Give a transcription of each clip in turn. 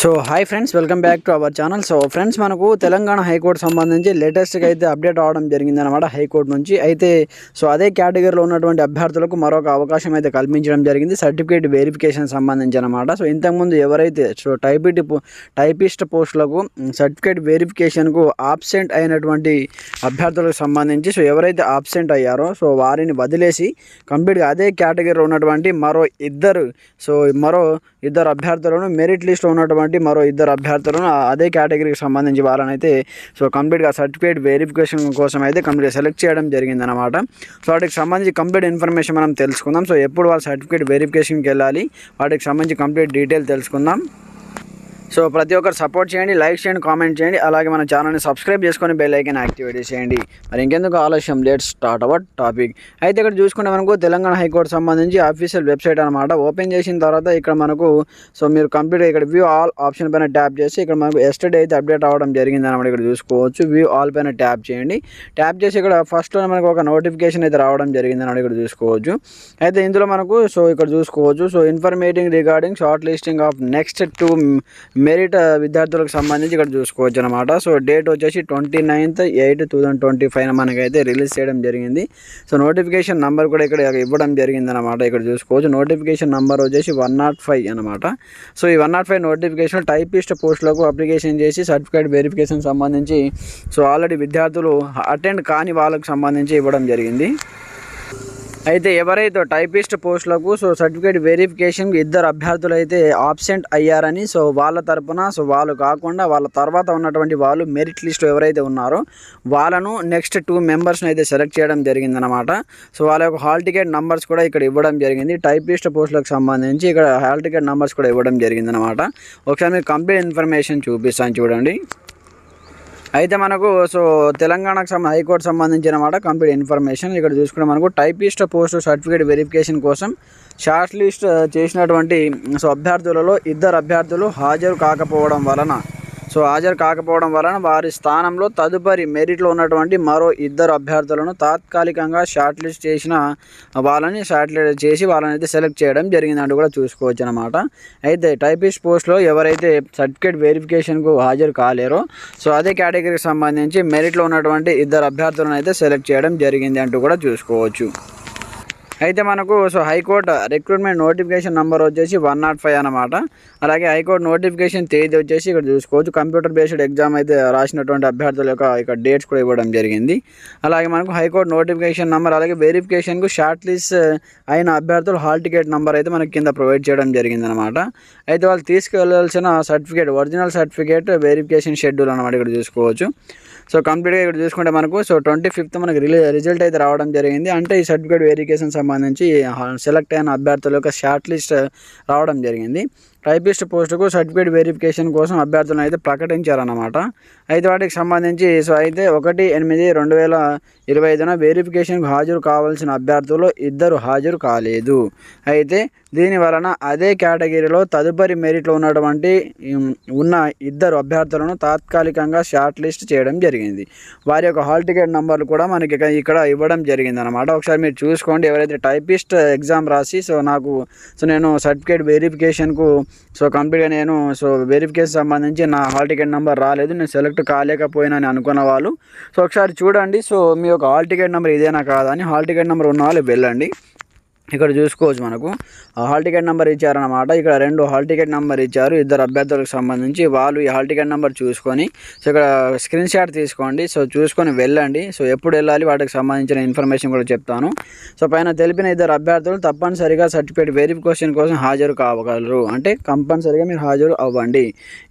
So hi friends welcome back to our channel so friends మనకు Telangana high court సంబంధించి లేటెస్ట్గా అయితే అప్డేట్ అవడం జరిగిందనమాట హైకోర్టు నుంచి. అయితే సో అదే కేటగిరీలో ఉన్నటువంటి అభ్యర్థులకు మరొక అవకాశం అయితే కల్పించడం జరిగింది. సర్టిఫికేట్ వెరిఫికేషన్ సంబంధించి అనమాట సో ఇంతకుముందు ఎవరైతే సో టైపిటి టైపిస్ట్ పోస్టులకు సర్టిఫికేట్ వెరిఫికేషన్కు ఆబ్సెంట్ అయినటువంటి అభ్యర్థులకు సంబంధించి సో ఎవరైతే ఆబ్సెంట్ అయ్యారో సో వారిని వదిలేసి కంప్లీట్గా అదే కేటగిరీలో ఉన్నటువంటి మరో ఇద్దరు సో మరో ఇద్దరు అభ్యర్థులను మెరిట్ లిస్ట్లో ఉన్నటువంటి మరో ఇద్దరు అభ్యర్థులను అదే కేటగిరీకి సంబంధించి వాళ్ళనైతే అయితే సో కంప్లీట్గా సర్టిఫికేట్ వెరిఫికేషన్ కోసం అయితే కంప్లీట్ సెలెక్ట్ చేయడం జరిగిందనమాట సో వాటికి సంబంధించి కంప్లీట్ ఇన్ఫర్మేషన్ మనం తెలుసుకుందాం. సో ఎప్పుడు వాళ్ళ సర్టిఫికేట్ వెరిఫికేషన్కి వెళ్ళాలి వాటికి సంబంధించి కంప్లీట్ డీటెయిల్ తెలుసుకుందాం. సో ప్రతి ఒక్కరు సపోర్ట్ చేయండి లైక్ చేయండి కామెంట్ చేయండి. అలాగే మన ఛానల్ని సబ్స్క్రైబ్ చేసుకొని బెల్ ఐకన్ యాక్టివేట్ చేయండి మరి ఇంకెందుకు ఆలస్యం? లేట్ స్టార్ట్ అవర్ టాపిక్ అయితే ఇక్కడ చూసుకుంటే మనకు తెలంగాణ హైకోర్టు సంబంధించి అఫీషియల్ వెబ్సైట్ అనమాట ఓపెన్ చేసిన తర్వాత ఇక్కడ మనకు సో మీరు కంప్లీట్ ఇక్కడ వ్యూ ఆల్ ఆప్షన్ పైన ట్యాప్ చేసి ఇక్కడ మనకు ఎస్టర్డే అయితే అప్డేట్ అవ్వడం జరిగింది అనమాట ఇక్కడ చూసుకోవచ్చు. వ్యూ ఆల్ పైన ట్యాప్ చేయండి. ట్యాప్ చేసి ఇక్కడ ఫస్ట్ మనకు ఒక నోటిఫికేషన్ అయితే రావడం జరిగింది అనమాట ఇక్కడ చూసుకోవచ్చు. అయితే ఇందులో మనకు సో ఇక్కడ చూసుకోవచ్చు. So informating regarding short listing of next two merit విద్యార్థులకు సంబంధించి ఇక్కడ చూసుకోవచ్చు అనమాట సో డేట్ వచ్చేసి twenty ninth eight two thousand twenty five మనకైతే రిలీజ్ చేయడం జరిగింది. సో నోటిఫికేషన్ నెంబర్ కూడా ఇక్కడ ఇవ్వడం జరిగింది అనమాట ఇక్కడ చూసుకోవచ్చు. నోటిఫికేషన్ నెంబర్ వచ్చేసి వన్ నాట్ ఫైవ్ అనమాట సో ఈ one not five notification typist పోస్టులకు అప్లికేషన్ చేసి సర్టిఫికేట్ వెరిఫికేషన్ సంబంధించి సో ఆల్రెడీ విద్యార్థులు అటెండ్ కాని వాళ్ళకు సంబంధించి ఇవ్వడం జరిగింది. అయితే ఎవరైతే టైపిస్ట్ పోస్టులకు సో సర్టిఫికేట్ వెరిఫికేషన్ ఇద్దరు అభ్యర్థులు అయితే ఆబ్సెంట్ అయ్యారని సో వాళ్ళ తరపున సో వాళ్ళు కాకుండా వాళ్ళ తర్వాత ఉన్నటువంటి వాళ్ళు మెరిట్ లిస్ట్ ఎవరైతే ఉన్నారో వాళ్ళను నెక్స్ట్ టూ మెంబర్స్ని అయితే సెలెక్ట్ చేయడం జరిగిందనమాట సో వాళ్ళ యొక్క హాల్ టికెట్ నంబర్స్ కూడా ఇక్కడ ఇవ్వడం జరిగింది. టైపిస్ట్ పోస్టులకు సంబంధించి ఇక్కడ హాల్ టికెట్ నంబర్స్ కూడా ఇవ్వడం జరిగిందనమాట ఒకసారి మీకు కంప్లీట్ ఇన్ఫర్మేషన్ చూపిస్తాను చూడండి. అయితే మనకు సో తెలంగాణకు హైకోర్టు సంబంధించిన మాట కంప్లీట్ ఇన్ఫర్మేషన్. ఇక్కడ చూసుకుంటే మనకు టైపిస్ట్ పోస్ట్ సర్టిఫికేట్ వెరిఫికేషన్ కోసం షార్ట్ లిస్ట్ చేసినటువంటి సో అభ్యర్థులలో ఇద్దరు అభ్యర్థులు హాజరు కాకపోవడం వలన సో హాజరు కాకపోవడం వలన వారి స్థానంలో తదుపరి మెరిట్లో ఉన్నటువంటి మరో ఇద్దరు అభ్యర్థులను తాత్కాలికంగా షార్ట్ లిస్ట్ చేసిన వాళ్ళని షార్ట్ లిస్ట్ చేసి వాళ్ళని అయితే సెలెక్ట్ చేయడం జరిగిందంటూ కూడా చూసుకోవచ్చు అనమాట అయితే టైపిస్ట్ పోస్ట్లో ఎవరైతే సర్టిఫికేట్ వెరిఫికేషన్కు హాజరు కాలేరో సో అదే కేటగిరీకి సంబంధించి మెరిట్లో ఉన్నటువంటి ఇద్దరు అభ్యర్థులను అయితే సెలెక్ట్ చేయడం జరిగింది అంటూ కూడా చూసుకోవచ్చు. అయితే మనకు so high court recruitment notification number వచ్చేసి వన్ నాట్ ఫైవ్ అనమాట అలాగే హైకోర్టు నోటిఫికేషన్ తేదీ వచ్చేసి ఇక్కడ చూసుకోవచ్చు. కంప్యూటర్ బేస్డ్ ఎగ్జామ్ అయితే రాసినటువంటి అభ్యర్థుల యొక్క ఇక్కడ డేట్స్ కూడా ఇవ్వడం జరిగింది. అలాగే మనకు హైకోర్టు నోటిఫికేషన్ నెంబర్ అలాగే వెరిఫికేషన్కు షార్ట్ లిస్ట్ అయిన అభ్యర్థులు హాల్ టికెట్ నెంబర్ అయితే మనకి కింద ప్రొవైడ్ చేయడం జరిగింది అనమాట అయితే వాళ్ళు తీసుకెళ్ళాల్సిన certificate original certificate verification schedule అనమాట ఇక్కడ చూసుకోవచ్చు. సో కంప్లీట్గా ఇక్కడ చూసుకుంటే మనకు సో ట్వంటీ ఫిఫ్త్ మనకు రిలీ రిజల్ట్ అయితే రావడం జరిగింది. అంటే ఈ సర్టిఫికేట్ వెరిఫికేషన్ సంబంధించి సెలెక్ట్ అయిన అభ్యర్థుల యొక్క షార్ట్ లిస్ట్ రావడం జరిగింది. టైపిస్ట్ పోస్టుకు సర్టిఫికేట్ వెరిఫికేషన్ కోసం అభ్యర్థులను అయితే ప్రకటించారన్నమాట. అయితే వాటికి సంబంధించి సో అయితే ఒకటి ఎనిమిది రెండు వేల ఇరవై ఐదున వెరిఫికేషన్కు హాజరు కావాల్సిన అభ్యర్థులు ఇద్దరు హాజరు కాలేదు. అయితే దీని వలన అదే కేటగిరీలో తదుపరి మెరిట్లో ఉన్నటువంటి ఉన్న ఇద్దరు అభ్యర్థులను తాత్కాలికంగా షార్ట్ లిస్ట్ చేయడం జరిగింది. వారి యొక్క హాల్ టికెట్ నంబర్లు కూడా మనకి ఇక్కడ ఇవ్వడం జరిగింది అనమాట ఒకసారి మీరు చూసుకోండి ఎవరైతే టైపిస్ట్ ఎగ్జామ్ రాసి సో నాకు సో నేను సర్టిఫికేట్ వెరిఫికేషన్కు సో కంప్లీట్గా నేను సో వెరిఫికేషన్ సంబంధించి నా హాల్ టికెట్ నెంబర్ రాలేదు. నేను సెలెక్ట్ కాలేకపోయినా అని అనుకున్న వాళ్ళు. సో ఒకసారి చూడండి. సో మీ యొక్క హాల్ టికెట్ నెంబర్ ఇదేనా కాదా అని హాల్ టికెట్ నెంబర్ ఉన్న వాళ్ళు వెళ్ళండి. ఇక్కడ చూసుకోవచ్చు మనకు. ఆ హాల్ టికెట్ నెంబర్ ఇచ్చారనమాట ఇక్కడ రెండు హాల్ టికెట్ నెంబర్ ఇచ్చారు. ఇద్దరు అభ్యర్థులకు సంబంధించి వాళ్ళు ఈ హాల్ టికెట్ నెంబర్ చూసుకొని సో ఇక్కడ స్క్రీన్ షాట్ తీసుకోండి. సో చూసుకొని వెళ్ళండి. సో ఎప్పుడు వెళ్ళాలి వాటికి సంబంధించిన ఇన్ఫర్మేషన్ కూడా చెప్తాను. సో పైన తెలిపిన ఇద్దరు అభ్యర్థులు తప్పనిసరిగా సర్టిఫికేట్ వెరిఫికేషన్ కోసం హాజరు కావగలరు. అంటే కంపల్సరిగా మీరు హాజరు అవ్వండి.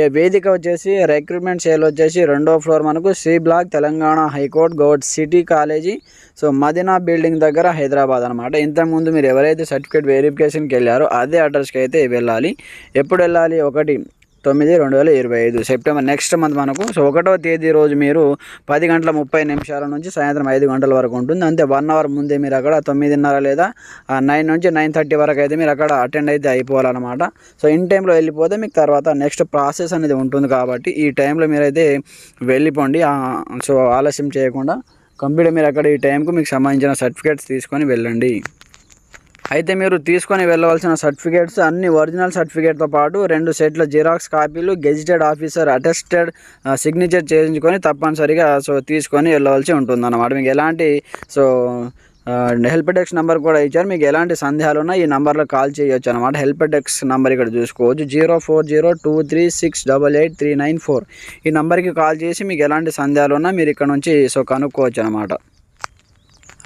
ఏ వేదిక వచ్చేసి రిక్రూట్మెంట్ సేల్ వచ్చేసి రెండో ఫ్లోర్ మనకు. C block Telangana high court Goud city college. So Madina building దగ్గర హైదరాబాద్ అనమాట ఇంతకుముందు మీరు ఎవరైతే సర్టిఫికేట్ వెరిఫికేషన్కి వెళ్ళారో అదే అడ్రస్కి అయితే వెళ్ళాలి. ఎప్పుడు వెళ్ళాలి? ఒకటి తొమ్మిది రెండు వేల ఇరవై ఐదు సెప్టెంబర్ నెక్స్ట్ మంత్ మనకు. సో ఒకటో తేదీ రోజు మీరు పది గంటల ముప్పై నిమిషాల నుంచి సాయంత్రం ఐదు గంటల వరకు ఉంటుంది. అంతే వన్ అవర్ ముందే మీరు అక్కడ తొమ్మిదిన్నర లేదా నైన్ నుంచి నైన్ థర్టీ వరకు అయితే మీరు అక్కడ అటెండ్ అయితే అయిపోవాలన్నమాట. సో ఇన్ టైంలో వెళ్ళిపోతే మీకు తర్వాత నెక్స్ట్ ప్రాసెస్ అనేది ఉంటుంది కాబట్టి ఈ టైంలో మీరైతే వెళ్ళిపోండి. సో ఆలస్యం చేయకుండా కంప్యూటర్ మీరు అక్కడ ఈ టైంకు మీకు సంబంధించిన సర్టిఫికేట్స్ తీసుకొని వెళ్ళండి. అయితే మీరు తీసుకొని వెళ్ళవలసిన సర్టిఫికేట్స్ అన్ని ఒరిజినల్ సర్టిఫికేట్తో పాటు రెండు సెట్ల జిరాక్స్ కాపీలు గెజిటెడ్ ఆఫీసర్ అటెస్టెడ్ సిగ్నేచర్ చేయించుకొని తప్పనిసరిగా సో తీసుకొని వెళ్ళవలసి ఉంటుంది అన్నమాట మీకు ఎలాంటి సో హెల్ప్ డెస్క్ నెంబర్ కూడా ఇచ్చారు. మీకు ఎలాంటి సందేహాలు ఉన్నా ఈ నెంబర్లో కాల్ చేయొచ్చు అనమాట హెల్ప్ డెస్క్ నెంబర్ ఇక్కడ చూసుకోవచ్చు. Zero four zero two three six double eight three nine four. ఈ నెంబర్కి కాల్ చేసి మీకు ఎలాంటి సందేహాలు ఉన్నా మీరు ఇక్కడ నుంచి సో కనుక్కోవచ్చు అనమాట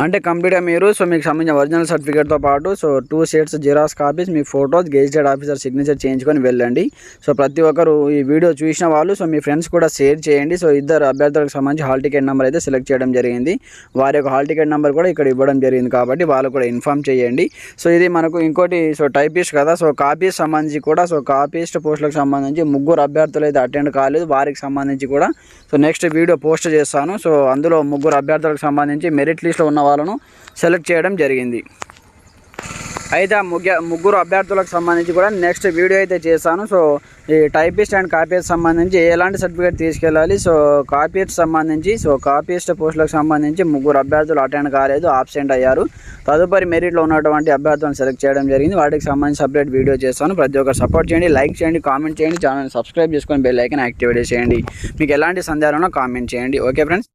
అంటే కంప్లీట్గా మీరు సో మీకు సంబంధించిన ఒరిజినల్ సర్టిఫికేట్తో పాటు so two sets xerox copies మీ ఫోటోస్ గెజిటెడ్ ఆఫీసర్ సిగ్నేచర్ చేయించుకొని వెళ్ళండి. సో ప్రతి ఒక్కరు ఈ వీడియో చూసిన వాళ్ళు సో మీ ఫ్రెండ్స్ కూడా షేర్ చేయండి. సో ఇద్దరు అభ్యర్థులకు సంబంధించి హాల్ టికెట్ నెంబర్ అయితే సెలెక్ట్ చేయడం జరిగింది. వారి యొక్క హాల్ టికెట్ నెంబర్ కూడా ఇక్కడ ఇవ్వడం జరిగింది కాబట్టి వాళ్ళు కూడా ఇన్ఫామ్ చేయండి. సో ఇది మనకు ఇంకోటి సో టైపిస్ట్ కదా సో కాపీస్ సంబంధించి కూడా సో కాపీస్ట్ పోస్టులకు సంబంధించి ముగ్గురు అభ్యర్థులు అయితే అటెండ్ కాలేదు. వారికి సంబంధించి కూడా సో నెక్స్ట్ వీడియో పోస్ట్ చేస్తాను. సో అందులో ముగ్గురు అభ్యర్థులకు సంబంధించి మెరిట్ లిస్ట్లో ఉన్న వాళ్ళను సెలెక్ట్ చేయడం జరిగింది. అయితే ఆ ముగ్గు ముగ్గురు అభ్యర్థులకు సంబంధించి కూడా నెక్స్ట్ వీడియో అయితే చేశాను. సో ఈ టైపిస్ట్ అండ్ కాపీస్ట్ సంబంధించి ఎలాంటి సర్టిఫికేట్ తీసుకెళ్ళాలి? సో కాపీస్ట్ సంబంధించి సో కాపీస్ట్ పోస్టులకు సంబంధించి ముగ్గురు అభ్యర్థులు అటెండ్ కాలేదు ఆబ్సెంట్ అయ్యారు. తదుపరి మెరిట్లో ఉన్నటువంటి అభ్యర్థులను సెలెక్ట్ చేయడం జరిగింది. వాటికి సంబంధించి సపరేట్ వీడియో చేస్తాను ప్రతి ఒక్కరు సపోర్ట్ చేయండి లైక్ చేయండి కామెంట్ చేయండి. ఛానల్ సబ్స్క్రైబ్ చేసుకొని బెల్ ఐకన్ యాక్టివేట్ చేయండి. మీకు ఎలాంటి సందేహాలను కామెంట్ చేయండి. Okay friends?